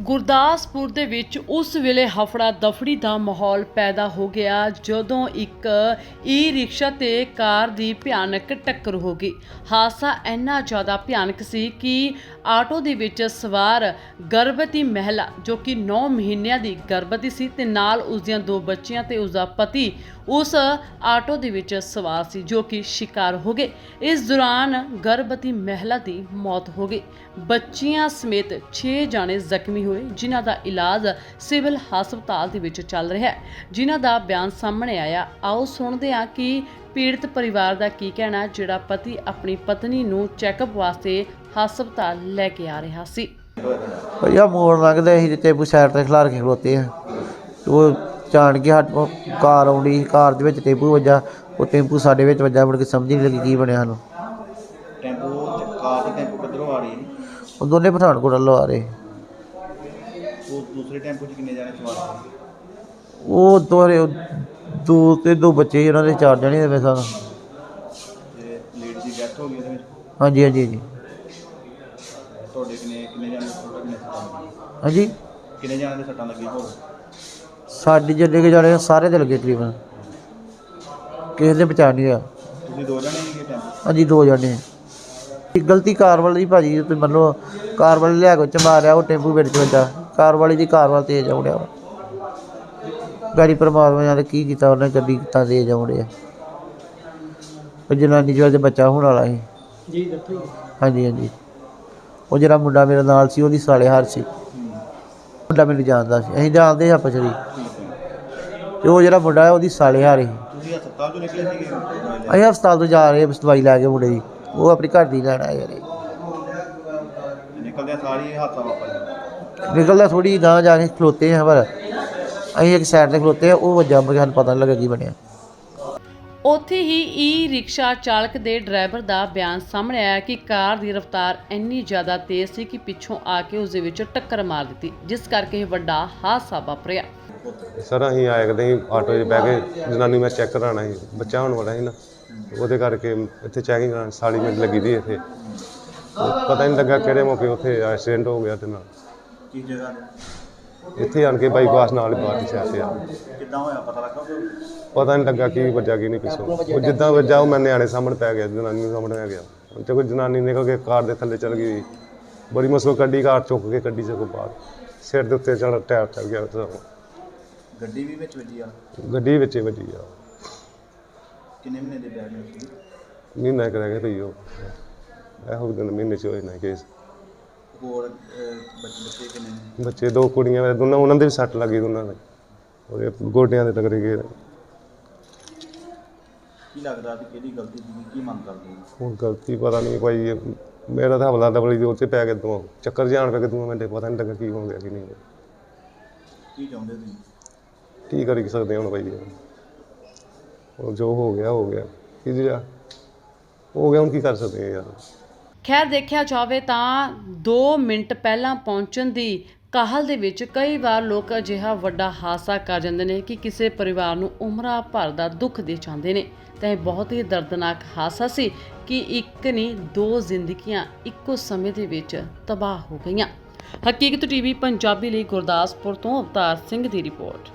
ਗੁਰਦਾਸਪੁਰ ਦੇ ਵਿੱਚ ਉਸ ਵੇਲੇ ਹਫੜਾ ਦਫੜੀ ਦਾ ਮਾਹੌਲ ਪੈਦਾ ਹੋ ਗਿਆ ਜਦੋਂ ਇੱਕ ਈ ਰਿਕਸ਼ਾ ਤੇ ਕਾਰ ਦੀ ਭਿਆਨਕ ਟੱਕਰ ਹੋ ਗਈ। ਹਾਦਸਾ ਇੰਨਾ ਜ਼ਿਆਦਾ ਭਿਆਨਕ ਸੀ ਕਿ ਆਟੋ ਦੇ ਵਿੱਚ ਸਵਾਰ ਗਰਭਵਤੀ ਮਹਿਲਾ, ਜੋ ਕਿ 9 ਮਹੀਨਿਆਂ ਦੀ ਗਰਭਵਤੀ ਸੀ ਤੇ ਨਾਲ ਉਸ ਦੀਆਂ ਦੋ ਬੱਚੀਆਂ ਤੇ ਉਸ ਦਾ ਪਤੀ, ਉਸ ਆਟੋ ਦੇ ਵਿੱਚ ਸਵਾਰ ਸੀ, ਜੋ ਕਿ ਸ਼ਿਕਾਰ ਹੋ ਗਏ। ਇਸ ਦੌਰਾਨ ਗਰਭਵਤੀ ਮਹਿਲਾ ਦੀ ਮੌਤ ਹੋ ਗਈ। ਬੱਚੀਆਂ ਸਮੇਤ 6 ਜਾਣੇ ਜ਼ਖਮੀ ਹੋਏ। ਜਿਨ੍ਹਾਂ ਦਾ ਇਲਾਜ ਸਿਵਲ ਹਸਪਤਾਲ ਦੇ ਵਿੱਚ ਚੱਲ ਰਿਹਾ ਹੈ। ਜਿਨ੍ਹਾਂ ਦਾ ਬਿਆਨ ਸਾਹਮਣੇ ਆਇਆ ਆਓ ਸੁਣਦੇ ਹਾਂ ਕਿ ਪੀੜਤ ਪਰਿਵਾਰ ਦਾ ਕੀ ਕਹਿਣਾ ਹੈ, ਜਿਹੜਾ ਪਤੀ ਆਪਣੀ ਪਤਨੀ ਨੂੰ ਚੈੱਕਅਪ ਵਾਸਤੇ ਹਸਪਤਾਲ ਲੈ ਕੇ ਆ ਰਿਹਾ ਸੀ। ਭਈਆ ਮੋੜ ਲੰਘਦੇ ਅਸੀਂ ਤੇ ਟੇਬੂ ਸਾਈਡ ਤੇ ਖਿਲਾਰ ਕੇ ਖਲੋਤੇ ਆ ਤੇ ਉਹ ਜਾਣ ਕੇ ਹੱਟ ਕਾਰ ਆਉਂਦੀ ਸੀ, ਕਾਰ ਦੇ ਵਿੱਚ ਟੇਬੂ ਵੱਜਾ ਉਹ ਟੈਂਪੂ ਸਾਡੇ ਵਿੱਚ ਵੱਜਾ ਮੁੜ ਕੇ ਸਮਝ ਨਹੀਂ ਲੱਗੀ ਕੀ ਬਣਿਆ ਸਾਨੂੰ। ਟੈਂਪੂ ਚ- ਕਾਰ ਦੀ ਟੈਂਪੂ ਕਿੱਧਰੋਂ ਆ ਰਹੀ ਹੈ? ਉਹ ਦੋਨੇ ਪਠਾਨਕੋਟ ਵੱਲੋਂ ਆ ਰਹੇ। ਉਹ ਦੂਸਰੇ ਟੈਂਪੂ 'ਚ ਕਿੰਨੇ ਜਾਣੇ ਸਵਾਰ ਸੀ ਉਹ ਦੋਰੇ ਦੋ ਤੇ ਦੋ ਬੱਚੇ ਸੀ, ਉਹਨਾਂ ਦੇ ਚਾਰ ਜਣੇ ਦੇ ਮੇਰੇ ਸਾਨੂੰ ਤੇ ਲੇਡੀ ਦੀ ਡੈਥ ਹੋ ਗਈ ਉਹਦੇ ਵਿੱਚ? ਹਾਂਜੀ ਹਾਂਜੀ ਹਾਂਜੀ। ਤੁਹਾਡੇ ਕਿੰਨੇ ਕਿੰਨੇ ਜਾਣੇ ਸੱਟਾਂ ਕਿੰਨੇ ਸੱਟਾਂ ਲੱਗੀਆਂ? ਹਾਂਜੀ? ਕਿੰਨੇ ਜਾਣੇ ਦੇ ਸੱਟਾਂ ਲੱਗੀਆਂ ਹੋਰ? ਸਾਡੇ ਜਿੰਨੇ ਕੁ ਜਾਣੇ ਆ, ਸਾਰੇ ਦੇ ਲੱਗੇ ਤਕਰੀਬਨ। ਕਿਸੇ ਦੇ ਬਚਾ ਨਹੀਂ ਤੁਸੀਂ ਦੋ ਜਾਣੇ ਸੀਗੇ ਟੈਂਪੂ 'ਚ? ਹਾਂਜੀ ਦੋ ਜਣੇ ਇਹ ਗਲਤੀ ਕਾਰ ਵਾਲੀ ਭਾਜੀ ਤੁਸੀਂ ਮੰਨੋ ਕਾਰ ਵਾਲੇ ਲਿਆ ਕੇ ਚ ਮਾਰਿਆ ਉਹ ਟੈਂਪੂ ਵਿੱਚ ਵੱਜਾ। ਕਾਰ ਵਾਲੀ ਦੀ ਕਾਰ ਵਾਲ ਤੇਜ਼ ਆਉੜਿਆ ਗਾੜੀ ਪਰਮਾਤਮਾ ਨੇ ਕੀ ਕੀਤਾ ਉਹਨੇ ਗੱਡੀ ਕਿੱਦਾਂ ਤੇਜ਼ ਆਉੜਿਆ ਉਹ ਜਨਾਨੀ ਜੋ ਦੇ ਬੱਚਾ ਹੋਣ ਵਾਲਾ ਸੀ। ਜੀ ਦੱਸੋ ਹਾਂਜੀ ਹਾਂਜੀ। ਉਹ ਜਿਹੜਾ ਮੁੰਡਾ ਮੇਰੇ ਨਾਲ ਸੀ ਉਹਦੀ ਸਾਲੇ ਹਾਰ ਸੀ। ਮੁੰਡਾ ਮੈਨੂੰ ਜਾਣਦਾ ਸੀ। ਅਸੀਂ ਜਾਣਦੇ ਹਾਂ ਆਪਸ ਵਿੱਚ। ਤੇ ਉਹ ਜਿਹੜਾ ਮੁੰਡਾ ਹੈ ਉਹਦੀ ਸਾਲੇ ਹਾਰ ਸੀ। ਤੁਸੀਂ ਹਸਪਤਾਲ ਤੋਂ ਨਿਕਲੇ ਸੀਗੇ? ਅਸੀਂ ਹਸਪਤਾਲ ਤੋਂ ਜਾ ਰਹੇ ਦਵਾਈ ਲੈ ਕੇ ਮੁੰਡੇ ਦੀ। ਉਹ ਆਪਣੀ ਘਰ ਦੀ ਲੈਣ ਆਏ ਯਾਰ ਨਿਕਲਦਿਆਂ ਸਾਰੀ ਹਾਦਸਾ ਵਾਪਰ ਨਿਕਲਦਾ ਥੋੜੀ ਗਾਂ ਜਾ ਕੇ ਖਲੋਤੇ ਹਾਂ ਪਰ ਅਸੀਂ ਇੱਕ ਸਾਈਡ ਤੇ ਖਲੋਤੇ ਆ ਉਹ ਵੱਜਾ ਮੁਝੇ ਸਾਨੂੰ ਪਤਾ ਨਹੀਂ ਲੱਗਾ ਕੀ ਬਣਿਆ। ਉੱਥੇ ਹੀ ਈ ਰਿਕਸ਼ਾ ਚਾਲਕ ਦੇ ਡਰਾਈਵਰ ਦਾ ਬਿਆਨ ਸਾਹਮਣੇ ਆਇਆ ਕਿ ਕਾਰ ਦੀ ਰਫ਼ਤਾਰ ਇੰਨੀ ਜ਼ਿਆਦਾ ਤੇਜ਼ ਸੀ ਕਿ ਪਿੱਛੋਂ ਆ ਕੇ ਉਸ ਦੇ ਵਿੱਚ ਟੱਕਰ ਮਾਰ ਦਿੱਤੀ ਜਿਸ ਕਰਕੇ ਇਹ ਵੱਡਾ ਹਾਦਸਾ ਵਾਪਰਿਆ। ਸਰ ਅਸੀਂ ਆਏ ਕਦੇ ਆਟੋ 'ਚ ਬਹਿ ਕੇ ਜਨਾਨੀ ਮੈਂ ਚੈੱਕ ਕਰਾਉਣਾ ਸੀ ਬੱਚਾ ਹੋਣ ਵਾਲਾ ਸੀ ਨਾ ਉਹਦੇ ਕਰਕੇ ਇੱਥੇ ਚੈਕਿੰਗ ਸਾਲੀ ਮਿੰਟ ਲੱਗੀ ਦੀ ਇੱਥੇ। ਪਤਾ ਨਹੀਂ ਲੱਗਾ ਕਿਹੜੇ ਮੌਕੇ ਉੱਥੇ ਐਕਸੀਡੈਂਟ ਹੋ ਗਿਆ ਤੇ ਨਾਲ। ਕਿਸ ਜਗ੍ਹਾ ਤੇ ਇੱਥੇ ਆਣ ਕੇ ਬਾਈਪਾਸ ਨਾਲ ਹੀ ਬਾਹਰ ਤੇ ਆ ਕਿੱਦਾਂ ਹੋਇਆ? ਪਤਾ ਲੱਗਾ ਕੋਈ? ਪਤਾ ਨਹੀਂ ਲੱਗਾ ਕੀ ਵੱਜਾ ਕੀ ਨਹੀਂ ਪਿੱਛੋਂ। ਉਹ ਜਿੱਦਾਂ ਵੱਜਾ ਉਹ ਮੈਂ ਨਿਆਣੇ ਸਾਹਮਣੇ ਪੈ ਗਿਆ ਜਨਾਨੀ ਦੇ ਸਾਹਮਣੇ ਆ ਗਿਆ। ਤੇ ਕੋਈ ਜਨਾਨੀ ਨਿਕਲ ਕੇ ਕਾਰ ਦੇ ਥੱਲੇ ਚਲ ਗਈ ਬੜੀ ਮੁਸ਼ਕਲ ਕੱਢੀ ਕਾਰ ਚੁੱਕ ਕੇ ਕੱਢੀ ਸਗੋਂ ਬਾਹਰ। ਸਿਰ ਦੇ ਉੱਤੇ ਚੜ ਟਾਇਰ ਚੜ ਗਿਆ ਉਹਦਾ। ਗੱਡੀ ਵੀ ਵਿੱਚ ਵੱਜੀ ਆ? ਗੱਡੀ ਵਿੱਚ ਹੀ ਵੱਜੀ ਆ। ਕਿੰਨੇ ਮਹੀਨੇ ਦੇ ਨੇ ਸੀ? ਮਹੀਨਾ ਕੁ ਰਹਿ ਗਿਆ ਭਈ ਉਹ। ਇਹੋ ਦਿਨ ਮਹੀਨੇ ਚ ਹੋਏ ਨਾ ਕੇਸ ਹੋਰ ਅਹ, ਬੱਚੇ ਬੱਚੇ ਕਿੰਨੇ ਨੇ? ਬੱਚੇ ਦੋ ਕੁੜੀਆਂ ਵੇ ਦੋਨਾਂ ਉਹਨਾਂ ਦੇ ਵੀ ਸੱਟ ਲੱਗੀ ਦੋਨਾਂ ਦੇ। ਉਹਦੇ ਗੋਡਿਆਂ ਦੇ ਗਏ। ਕੀ ਲੱਗਦਾ ਵੀ ਗਲਤੀ ਸੀ ਕੀ ਮੰਗ ਕਰਦੇ ਹੋ? ਹੁਣ ਗਲਤੀ ਪਤਾ ਨਹੀਂ ਭਾਈ ਇਹ ਮੇਰਾ ਤਾਂ ਹਵਲਾ ਦਬਲੀ ਦੇ ਉੱਤੇ ਪੈ ਕੇ ਦੋ ਚੱਕਰ ਜਾਣ ਪੈ ਕੇ ਦੋ ਮਿੰਟੇ ਪਤਾ ਨਹੀਂ ਲੱਗਾ ਕੀ ਹੋ ਗਿਆ ਕੀ ਨਹੀਂ। ਕੀ ਚਾਹੁੰਦੇ ਤੁਸੀਂ? ਕੀ ਕਰੀ ਸਕਦੇ ਹੁਣ ਭਾਈ? ਉਹ ਜੋ ਹੋ ਗਿਆ ਹੋ ਗਿਆ। ਕੀ ਜਿਹੜਾ ਹੋ ਗਿਆ ਹੁਣ ਕੀ ਕਰ ਸਕਦੇ ਆ ਯਾਰ? ਖੈਰ ਦੇਖਿਆ ਜਾਵੇ ਤਾਂ 2 ਮਿੰਟ ਪਹਿਲਾਂ ਪਹੁੰਚਣ ਦੀ ਕਾਹਲ ਦੇ ਵਿੱਚ ਕਈ ਵਾਰ ਲੋਕ ਅਜਿਹਾ ਵੱਡਾ ਹਾਦਸਾ ਕਰ ਜਾਂਦੇ ਨੇ ਕਿ ਕਿਸੇ ਪਰਿਵਾਰ ਨੂੰ ਉਮਰਾਂ ਭਰ ਦਾ ਦੁੱਖ ਦੇ ਜਾਂਦੇ ਨੇ। ਤਾਂ ਇਹ ਬਹੁਤ ਹੀ ਦਰਦਨਾਕ ਹਾਦਸਾ ਸੀ ਕਿ ਇੱਕ ਨਹੀਂ, ਦੋ ਜ਼ਿੰਦਗੀਆਂ ਇੱਕੋ ਸਮੇਂ ਦੇ ਵਿੱਚ ਤਬਾਹ ਹੋ ਗਈਆਂ। ਹਕੀਕਤ ਟੀਵੀ ਪੰਜਾਬੀ ਲਈ ਗੁਰਦਾਸਪੁਰ ਤੋਂ ਅਵਤਾਰ ਸਿੰਘ ਦੀ ਰਿਪੋਰਟ।